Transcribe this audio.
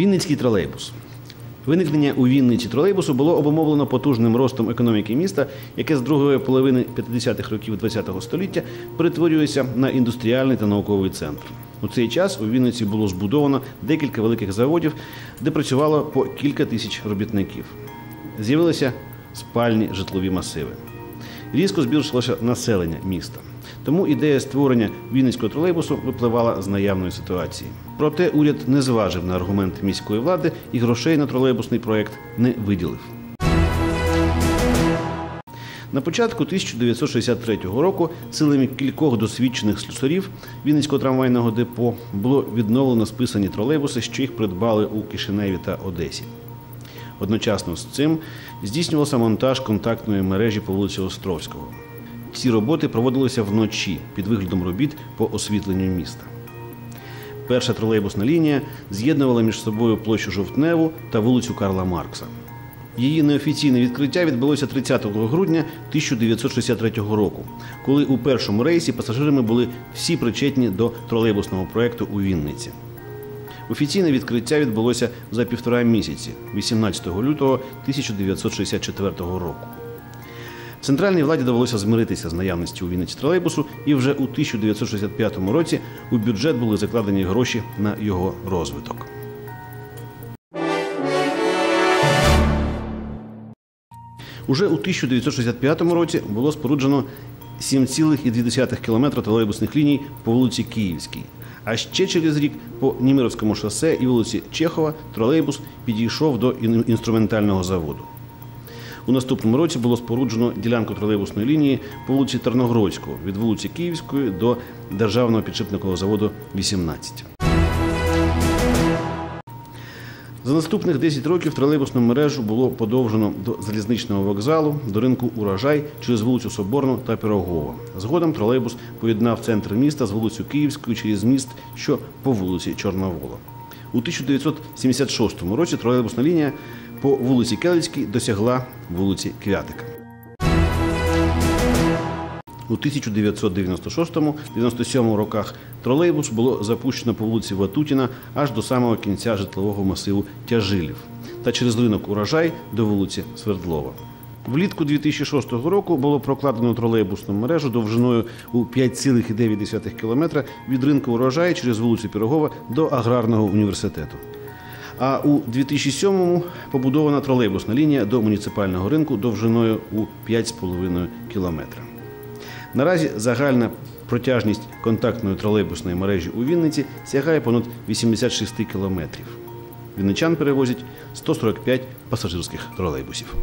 Вінницький тролейбус. Виникнення у Вінниці тролейбусу було обумовлено потужним ростом економіки міста, яке з другої половини 50-х років ХХ століття перетворюється на індустріальний та науковий центр. У цей час у Вінниці було збудовано декілька великих заводів, де працювало по кілька тисяч робітників. З'явилися спальні житлові масиви. Різко збільшилося населення міста. Тому ідея створення Вінницького тролейбусу випливала з наявної ситуації. Проте уряд не зважив на аргументи міської влади і грошей на тролейбусний проект не виділив. На початку 1963 року силами кількох досвідчених слюсарів Вінницького трамвайного депо було відновлено списані тролейбуси, що їх придбали у Кишиневі та Одесі. Одночасно з цим здійснювався монтаж контактної мережі по вулиці Островського. Ці роботи проводилися вночі під виглядом робіт по освітленню міста. Перша тролейбусна лінія з'єднувала між собою площу Жовтневу та вулицю Карла Маркса. Її неофіційне відкриття відбулося 30 грудня 1963 року, коли у першому рейсі пасажирами були всі причетні до тролейбусного проекту у Вінниці. Офіційне відкриття відбулося за півтора місяці, 18 лютого 1964 року. Центральній владі довелося змиритися з наявністю у Вінниці тролейбусу, і вже у 1965 році у бюджет були закладені гроші на його розвиток. Уже у 1965 році було споруджено 7,2 км тролейбусних ліній по вулиці Київській. А ще через рік по Німировському шосе і вулиці Чехова тролейбус підійшов до інструментального заводу. У наступному році було споруджено ділянку тролейбусної лінії по вулиці Тарногродського від вулиці Київської до Державного підшипникового заводу 18. За наступних 10 років тролейбусну мережу було подовжено до залізничного вокзалу, до ринку Урожай через вулицю Соборну та Пірогова. Згодом тролейбус поєднав центр міста з вулицю Київською через міст, що по вулиці Чорновола. У 1976 році тролейбусна лінія по вулиці Келицькій досягла вулиці Квятика. У 1996-97 роках тролейбус було запущено по вулиці Ватутіна аж до самого кінця житлового масиву Тяжилів та через ринок Урожай до вулиці Свердлова. Влітку 2006 року було прокладено тролейбусну мережу довжиною у 5,9 км від ринку Урожай через вулицю Пірогова до аграрного університету. А у 2007-му побудована тролейбусна лінія до муніципального ринку довжиною у 5,5 кілометра. Наразі загальна протяжність контактної тролейбусної мережі у Вінниці сягає понад 86 кілометрів. Вінничан перевозять 145 пасажирських тролейбусів.